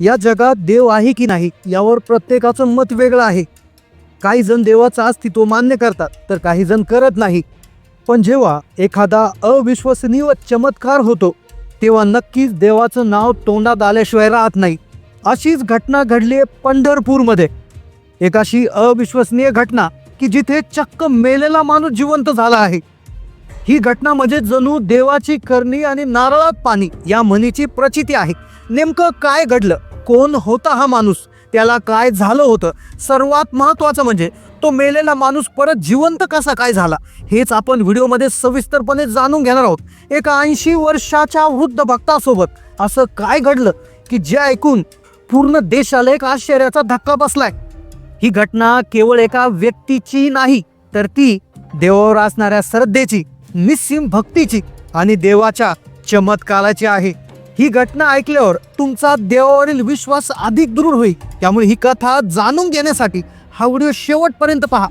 या जगात देव आहे की नाही यावर प्रत्येकाचं मत वेगळं आहे. काही जण देवाचं अस्तित्व मान्य करतात तर काही जण करत नाही. पण जेव्हा एखादा अविश्वसनीय चमत्कार होतो तेव्हा नक्कीच देवाचं नाव तोंडात आल्याशिवाय राहत नाही. अशीच घटना घडली आहे पंढरपूरमध्ये. एक अशी अविश्वसनीय घटना की जिथे चक्क मेलेला माणूस जिवंत झाला आहे. ही घटना म्हणजे जणू देवाची करणी आणि नारळात पाणी या म्हणीची प्रचिती आहे. नेमकं काय घडलं? कोण होता हा माणूस? त्याला काय झालं होतं? सर्वात महत्त्वाचं म्हणजे तो मेलेला माणूस परत जिवंत कसा काय झाला? हेच आपण व्हिडिओमध्ये सविस्तरपणे जाणून घेणार आहोत. एका ऐंशी वर्षाच्या वृद्ध भक्तासोबत असं काय घडलं की जे ऐकून पूर्ण देशाला एक आश्चर्याचा धक्का बसलाय? ही घटना केवळ एका व्यक्तीची नाही तर ती देवावर असणाऱ्या श्रद्धेची निस्सीम भक्तीची आणि देवाच्या चमत्काराची आहे. ही घटना ऐकल्यावर तुमचा देवावरील विश्वास अधिक दृढ होईल. त्यामुळे ही कथा जाणून घेण्यासाठी हा व्हिडिओ शेवटपर्यंत पहा.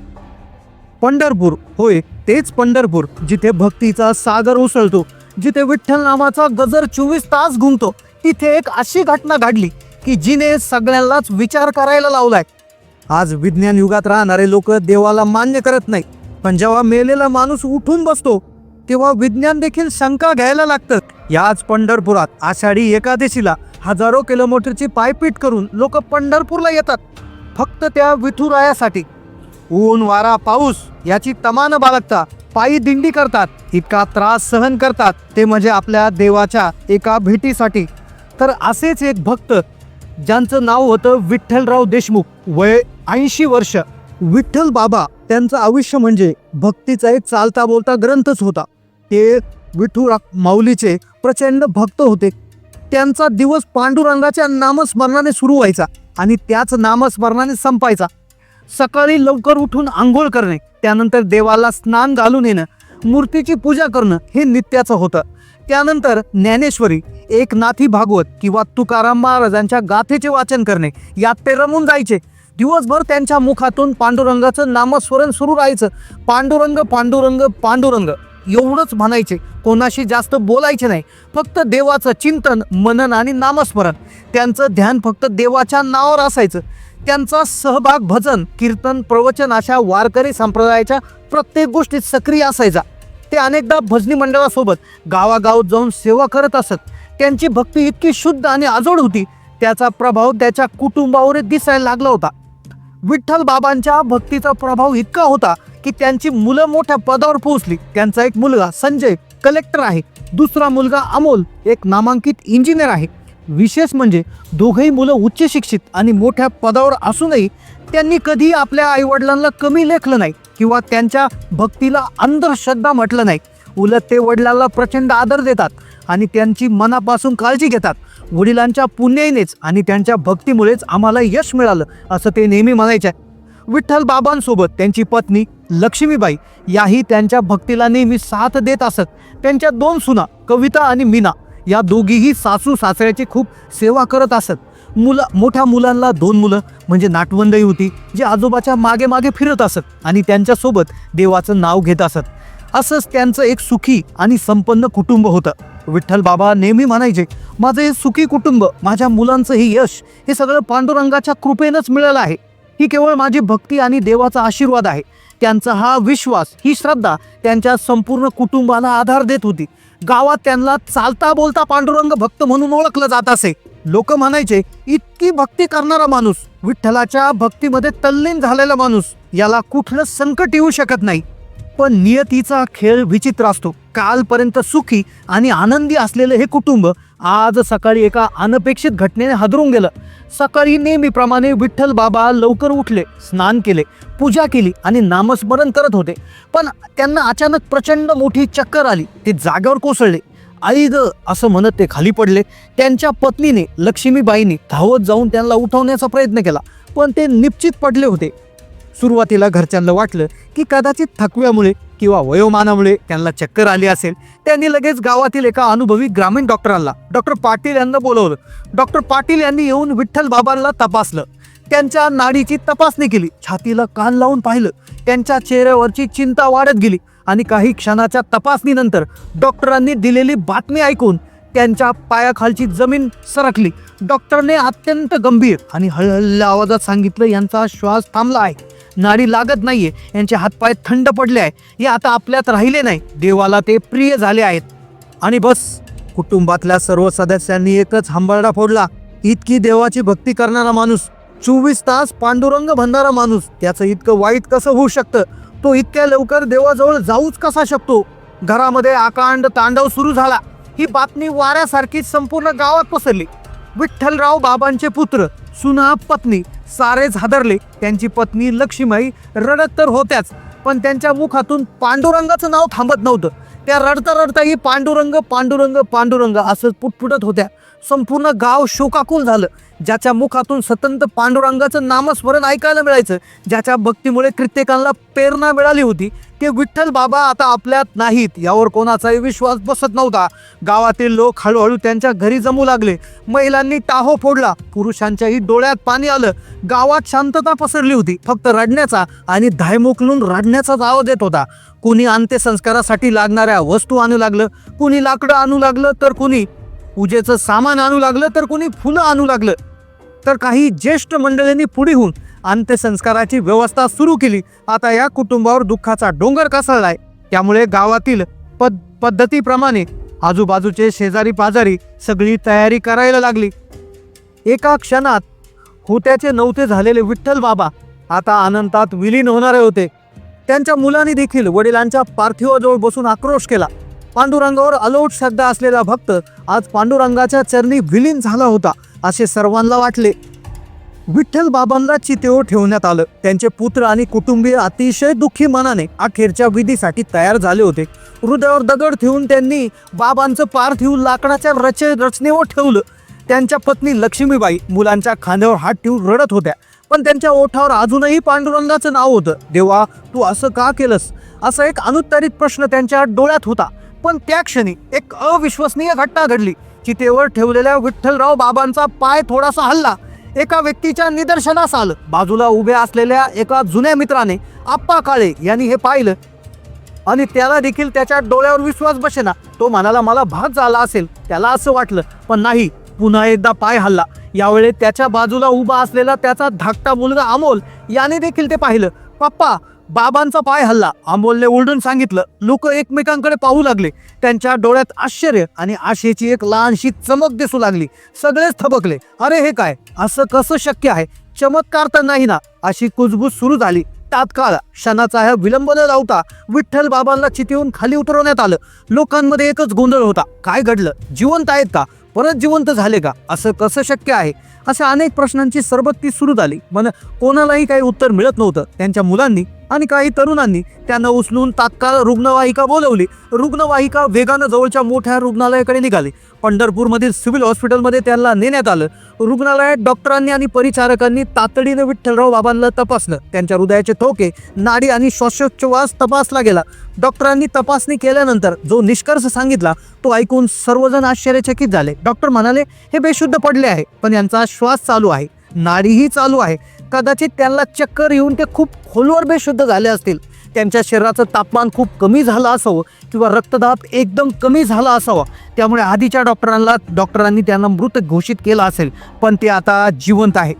पंढरपूर होय तेच पंढरपूर जिथे भक्तीचा सागर उसळतो जिथे विठ्ठल नामाचा गजर चोवीस तास घुमतो. तिथे एक अशी घटना घडली की जिने सगळ्यांनाच विचार करायला लावलाय. आज विज्ञान युगात राहणारे लोक देवाला मान्य करत नाही. पण जेव्हा मेलेला माणूस उठून बसतो तेव्हा विज्ञान देखील शंका घ्यायला लागतं. याच पंढरपुरात आषाढी एकादशीला हजारो किलोमीटरची पायपीट करून लोक पंढरपूरला येतात. फक्त त्या विठुरायासाठी. ऊन वारा पाऊस याची तमान बाळगता पायी दिंडी करतात इतका त्रास सहन करतात ते म्हणजे आपल्या देवाच्या एका भेटीसाठी. तर असेच एक भक्त ज्यांचं नाव होतं विठ्ठलराव देशमुख वय ऐंशी वर्ष. विठ्ठल बाबा त्यांचं आयुष्य म्हणजे भक्तीचा एक चालता बोलता ग्रंथच होता. ते विठू माऊलीचे प्रचंड भक्त होते. त्यांचा दिवस पांडुरंगाच्या नामस्मरणाने सुरू व्हायचा आणि त्याच नामस्मरणाने संपायचा. सकाळी लवकर उठून आंघोळ करणे त्यानंतर देवाला स्नान घालून येणं मूर्तीची पूजा करणं हे नित्याचं होतं. त्यानंतर ज्ञानेश्वरी एक नाथी भागवत किंवा तुकाराम महाराजांच्या गाथेचे वाचन करणे यात ते रमून जायचे. दिवसभर त्यांच्या मुखातून पांडुरंगाचं नामस्मरण सुरू राहायचं. पांडुरंग पांडुरंग पांडुरंग. एवढंच म्हणायचे. कोणाशी जास्त बोलायचे नाही. फक्त देवाचं चिंतन मनन आणि नामस्मरण. त्यांचं ध्यान फक्त देवाच्या नावावर असायचं. त्यांचा सहभाग भजन कीर्तन प्रवचन अशा वारकरी संप्रदायाच्या प्रत्येक गोष्टीत सक्रिय असायचा. ते अनेकदा भजनी मंडळासोबत गावागाव जाऊन सेवा करत असत. त्यांची भक्ती इतकी शुद्ध आणि आजोड होती. त्याचा प्रभाव त्याच्या कुटुंबावर दिसायला लागला होता. विठ्ठल बाबांच्या भक्तीचा प्रभाव इतका होता की त्यांची मुलं मोठ्या पदावर पोहोचली. त्यांचा एक मुलगा संजय कलेक्टर आहे. दुसरा मुलगा अमोल एक नामांकित इंजिनियर आहे. विशेष म्हणजे दोघंही मुलं उच्च शिक्षित आणि मोठ्या पदावर असूनही त्यांनी कधी आपल्या आईवडिलांना कमी लेखलं नाही किंवा त्यांच्या भक्तीला अंधश्रद्धा म्हटलं नाही. उलट ते वडिलांना प्रचंड आदर देतात आणि त्यांची मनापासून काळजी घेतात. वडिलांच्या पुण्याईनेच आणि त्यांच्या भक्तीमुळेच आम्हाला यश मिळालं असं ते नेहमी म्हणायचे. विठ्ठल बाबांसोबत त्यांची पत्नी लक्ष्मीबाई याही त्यांच्या भक्तीला नेहमी साथ देत असत. त्यांच्या दोन सुना कविता आणि मीना या दोघीही सासू सासऱ्याची खूप सेवा करत असत. मुलं मोठ्या मुलांना दोन मुलं म्हणजे नाटवंदही होती जे आजोबाच्या मागे मागे फिरत असत आणि त्यांच्यासोबत देवाचं नाव घेत असत. असंच त्यांचं एक सुखी आणि संपन्न कुटुंब होतं. विठ्ठल बाबा नेहमी म्हणायचे माझं हे सुखी कुटुंब माझ्या मुलांचं हे यश हे सगळं पांडुरंगाच्या कृपेनंच मिळालं आहे. ही केवळ माझी भक्ती आणि देवाचा आशीर्वाद आहे. त्यांचा हा विश्वास ही श्रद्धा त्यांच्या संपूर्ण कुटुंबाला आधार देत होती. गावात त्यांना चालता बोलता पांडुरंग भक्त म्हणून ओळखलं जात असे. लोक म्हणायचे इतकी भक्ती करणारा माणूस विठ्ठलाच्या भक्तीमध्ये तल्लीन झालेला माणूस याला कुठलं संकट येऊ शकत नाही. पण नियतीचा खेळ विचित्र असतो. कालपर्यंत सुखी आणि आनंदी असलेलं हे कुटुंब आज सकाळी एका अनपेक्षित घटनेने हादरून गेलं. सकाळी नेहमीप्रमाणे विठ्ठल बाबा लवकर उठले स्नान केले पूजा केली आणि नामस्मरण करत होते. पण त्यांना अचानक प्रचंड मोठी चक्कर आली. ते जागेवर कोसळले. आई ग असं म्हणत ते खाली पडले. त्यांच्या पत्नीने लक्ष्मीबाईंनी धावत जाऊन त्यांना उठवण्याचा प्रयत्न केला. पण ते निश्चित पडले होते. सुरुवातीला घरच्यांना वाटलं की कदाचित थकव्यामुळे किंवा वयोमानामुळे त्यांना चक्कर आली असेल. त्यांनी लगेच गावातील एका अनुभवी ग्रामीण डॉक्टरांना डॉक्टर पाटील यांना बोलवलं. डॉक्टर पाटील यांनी येऊन विठ्ठल बाबांना तपासलं. त्यांच्या नाडीची तपासणी केली. छातीला कान लावून पाहिलं. त्यांच्या चेहऱ्यावरची चिंता वाढत गेली आणि काही क्षणाच्या तपासणीनंतर डॉक्टरांनी दिलेली बातमी ऐकून त्यांच्या पायाखालची जमीन सरकली. डॉक्टरने अत्यंत गंभीर आणि हळहळल्या आवाजात सांगितलं यांचा श्वास थांबला आहे. नाडी लागत नाहीये. यांचे हातपाय थंड पडले आहे हे आता आपल्यात राहिले नाही. देवाला ते प्रिय झाले आहेत. आणि बस कुटुंबातल्या सर्व सदस्यांनी एकच हंबरडा फोडला. इतकी देवाची भक्ती करणारा माणूस चोवीस तास पांडुरंग म्हणणारा माणूस त्याचं इतकं वाईट कसं होऊ शकतं? तो इतक्या लवकर देवाजवळ जाऊच कसा शकतो? घरामध्ये आकांड तांडव सुरू झाला. ही बातमी वाऱ्यासारखी संपूर्ण गावात पसरली. विठ्ठलराव बाबांचे पुत्र सुना पत्नी सारेच हादरले. त्यांची पत्नी लक्ष्मीबाई रडत तर होत्याच पण त्यांच्या मुखातून पांडुरंगाचं नाव थांबत नव्हतं. त्या रडता रडताही पांडुरंग पांडुरंग पांडुरंग असं पुटपुटत होत्या. संपूर्ण गाव शोकाकुल झालं. ज्याच्या मुखातून सतंत पांडुरंगाचं नामस्मरण ऐकायला मिळायचं ज्याच्या भक्तीमुळे कित्येकांना प्रेरणा मिळाली होती की विठ्ठल बाबा आता आपल्यात नाहीत यावर कोणाचाही विश्वास बसत नव्हता. गावातील लोक हळूहळू त्यांच्या घरी जमू लागले. महिलांनी टाहो फोडला पुरुषांच्याही डोळ्यात पाणी आलं. गावात शांतता पसरली होती फक्त रडण्याचा आणि धायमुकलून रडण्याचाच आवाज येत होता. कुणी अंत्यसंस्कारासाठी लागणाऱ्या वस्तू आणू लागलं कुणी लाकडं आणू लागलं तर कुणी पूजेचं सामान आणू लागलं तर कुणी फुलं आणू लागलं. तर काही ज्येष्ठ मंडळींनी पुढे होऊन अंत्यसंस्काराची व्यवस्था सुरू केली. आता या कुटुंबावर दुःखाचा डोंगर कोसळलाय. त्यामुळे गावातील पद पद्धतीप्रमाणे आजूबाजूचे शेजारी पाजारी सगळी तयारी करायला लागली. एका क्षणात होत्याचे नव्हते झालेले विठ्ठल बाबा आता अनंतात विलीन होणारे होते. त्यांच्या मुलांनी देखील वडिलांच्या पार्थिवाजवळ बसून आक्रोश केला. पांडुरंगावर अलौट श्रद्धा असलेला भक्त आज पांडुरंगाच्या चरणी विलीन झाला होता असे सर्वांना वाटले. विठ्ठल बाबांना चितेवर ठेवण्यात आलं. त्यांचे पुत्र आणि कुटुंबीय अतिशय दुःखी मनाने अखेरच्या विधीसाठी तयार झाले होते. हृदयावर दगड ठेवून त्यांनी बाबांचं पार्थिव लाकडाच्या रचे रचनेवर ठेवलं. त्यांच्या पत्नी लक्ष्मीबाई मुलांच्या खांद्यावर हात ठेवून रडत होत्या. पण त्यांच्या ओठावर अजूनही पांडुरंगाचं नाव होतं. देवा तू असं का केलंस? असा एक अनुत्तरित प्रश्न त्यांच्या डोळ्यात होता. पण त्या क्षणी एक अविश्वसनीय घटना घडली. चितेवर ठेवलेल्या विठ्ठलराव बाबांचा पाय थोडासा हल्ला. एका व्यक्तीच्या निदर्शनास आलं. बाजूला उभ्या असलेल्या एका जुन्या मित्राने आप्पा काळे यांनी हे पाहिलं. आणि त्याला देखील त्याच्या डोळ्यावर विश्वास बसेना. तो म्हणाला मला भाग झाला असेल. त्याला असं वाटलं. पण नाही पुन्हा एकदा पाय हल्ला. यावेळी त्याच्या बाजूला उभा असलेला त्याचा धाकटा मुलगा अमोल याने देखील ते पाहिलं. पप्पा बाबांचा पाय हल्ला. अमोलने उलटून सांगितलं लोक एकमेकांकडे पाहू लागले. त्यांच्या डोळ्यात आश्चर्य आणि आशेची एक लहानशी चमक दिसू लागली. सगळेच थबकले. अरे हे काय? असं कसं शक्य आहे? चमत्कार तर नाही ना? अशी कुजबूज सुरू झाली. तात्काळ क्षणाचा ह्या विलंब न लावता विठ्ठल बाबांना चितीहून खाली उतरवण्यात आलं. लोकांमध्ये एकच गोंधळ होता. काय घडलं? जिवंत आहेत का? परत जिवंत झाले का? असं कसं शक्य आहे? अशा अनेक प्रश्नांची सरबत्ती सुरू झाली. मन कोणालाही काही उत्तर मिळत नव्हतं. त्यांच्या मुलांनी आणि काही तरुणांनी त्यांना उचलून तात्काळ रुग्णवाहिका बोलवली. रुग्णवाहिका वेगानं जवळच्या मोठ्या रुग्णालयाकडे निघाली. पंढरपूरमधील सिव्हिल हॉस्पिटलमध्ये त्यांना नेण्यात आलं. रुग्णालयात डॉक्टरांनी आणि परिचारकांनी तातडीनं विठ्ठलराव बाबांना तपासलं. त्यांच्या हृदयाचे ठोके नाडी आणि श्वासोच्छवास तपासला गेला. डॉक्टरांनी तपासणी केल्यानंतर जो निष्कर्ष सांगितला तो ऐकून सर्वजण आश्चर्यचकित झाले. डॉक्टर म्हणाले हे बेशुद्ध पडले आहे पण यांचा श्वास चालू आहे. नाडीही चालू आहे. कदाचित त्यांना चक्कर येऊन ते खूप खोलवर बेशुद्ध झाले असतील. त्यांच्या शरीराचं तापमान खूप कमी झालं असावं किंवा रक्तदाब एकदम कमी झाला असावा. त्यामुळे आधीच्या डॉक्टरांना डॉक्टरांनी त्यांना मृत घोषित केलं असेल. पण ते आता जिवंत आहे.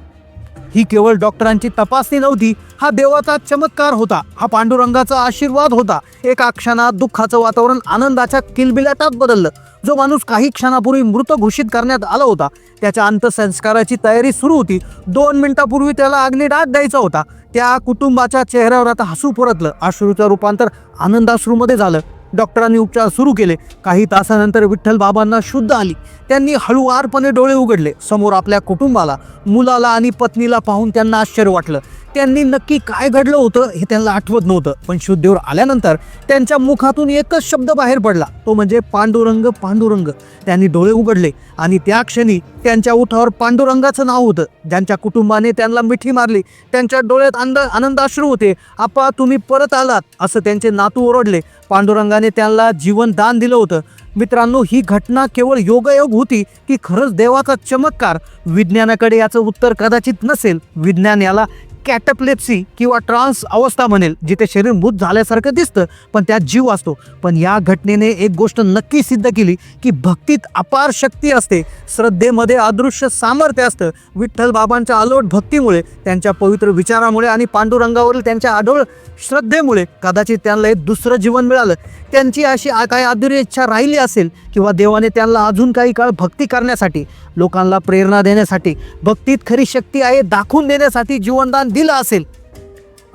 ही केवळ डॉक्टरांची तपासणी नव्हती हा देवाचा चमत्कार होता. हा पांडुरंगाचा आशीर्वाद होता. एका क्षणात दुःखाचं वातावरण आनंदाच्या किलबिलाटात बदललं. जो माणूस काही क्षणापूर्वी मृत घोषित करण्यात आला होता त्याच्या अंत्यसंस्काराची तयारी सुरू होती. दोन मिनिटापूर्वी त्याला अग्निडाग द्यायचा होता. त्या कुटुंबाच्या चेहऱ्यावर आता हसू परतलं. अश्रूचं रूपांतर आनंदाश्रूमध्ये झालं. डॉक्टरांनी उपचार सुरू केले. काही तासानंतर विठ्ठल बाबांना शुद्ध आली. त्यांनी हळूवारपणे डोळे उघडले. समोर आपल्या कुटुंबाला मुलाला आणि पत्नीला पाहून त्यांना आश्चर्य वाटलं. त्यांनी नक्की काय घडलं होतं हे त्यांना आठवत नव्हतं. पण शुद्धीवर आल्यानंतर त्यांच्या मुखातून एकच शब्द बाहेर पडला. तो म्हणजे पांडुरंग पांडुरंग. त्यांनी डोळे उघडले आणि त्या क्षणी त्यांच्या उठावर पांडुरंगाचं नाव होतं. ज्यांच्या कुटुंबाने त्यांना मिठी मारली त्यांच्या डोळ्यात आनंद आनंदाश्रू होते. आपा तुम्ही परत आलात असं त्यांचे नातू ओरडले. पांडुरंगाने त्यांना जीवन दान दिलं होतं. मित्रांनो ही घटना केवळ योगायोग होती की खरंच देवाचा चमत्कार. विज्ञानाकडे याचं उत्तर कदाचित नसेल. विज्ञान याला कॅटप्लेप्सी किंवा ट्रान्स अवस्था म्हणेल जिथे शरीर मृत झाल्यासारखं दिसतं पण त्यात जीव असतो. पण या घटनेने एक गोष्ट नक्की सिद्ध केली की भक्तीत अपार शक्ती असते. श्रद्धेमध्ये अदृश्य सामर्थ्य असतं. विठ्ठल बाबांच्या अलोट भक्तीमुळे त्यांच्या पवित्र विचारामुळे आणि पांडुरंगावरील त्यांच्या आढळ श्रद्धेमुळे कदाचित त्यांना एक दुसरं जीवन मिळालं. त्यांची अशी काही आदुरी इच्छा राहिली असेल किंवा देवाने त्यांना अजून काही काळ भक्ती करण्यासाठी लोकांना प्रेरणा देण्यासाठी भक्तीत खरी शक्ती आहे दाखवून देण्यासाठी जीवनदान दिलं असेल.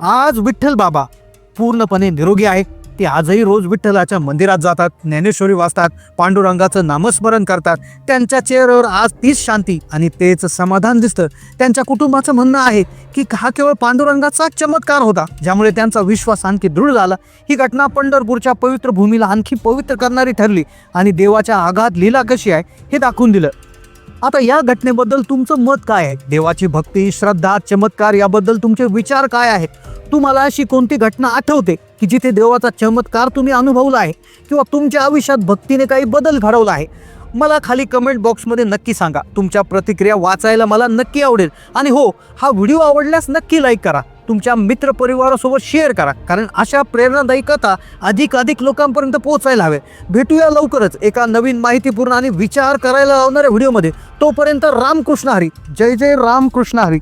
आज विठ्ठल बाबा पूर्णपणे निरोगी आहे. ते आजही रोज विठ्ठलाच्या मंदिरात जातात ज्ञानेश्वरी वाचतात पांडुरंगाचं नामस्मरण करतात. त्यांच्या चेहऱ्यावर आज तीच शांती आणि तेच समाधान दिसतं. त्यांच्या कुटुंबाचं म्हणणं आहे की हा केवळ पांडुरंगाचा चमत्कार होता ज्यामुळे त्यांचा विश्वास आणखी दृढ झाला. ही घटना पंढरपूरच्या पवित्र भूमीला आणखी पवित्र करणारी ठरली आणि देवाच्या आघात लीला कशी आहे हे दाखवून दिलं. आता या घटनेबद्दल तुमचं मत काय आहे? देवाची भक्ती श्रद्धा चमत्कार याबद्दल तुमचे विचार काय आहेत? तुम्हाला अशी कोणती घटना आठवते की जिथे देवाचा चमत्कार तुम्ही अनुभवला आहे किंवा तुमच्या आयुष्यात भक्तीने काही बदल घडवला आहे? मला खाली कमेंट बॉक्समध्ये नक्की सांगा. तुमच्या प्रतिक्रिया वाचायला मला नक्की आवडेल. आणि हो हा व्हिडिओ आवडल्यास नक्की लाईक करा. तुमच्या मित्रपरिवारासोबत शेअर करा. कारण अशा प्रेरणादायी कथा अधिक अधिक लोकांपर्यंत पोहोचायला हवे. भेटूया लवकरच एका नवीन माहितीपूर्ण आणि विचार करायला लावणाऱ्या व्हिडिओमध्ये तोपर्यंत रामकृष्ण हरी. जय जय रामकृष्ण हरी.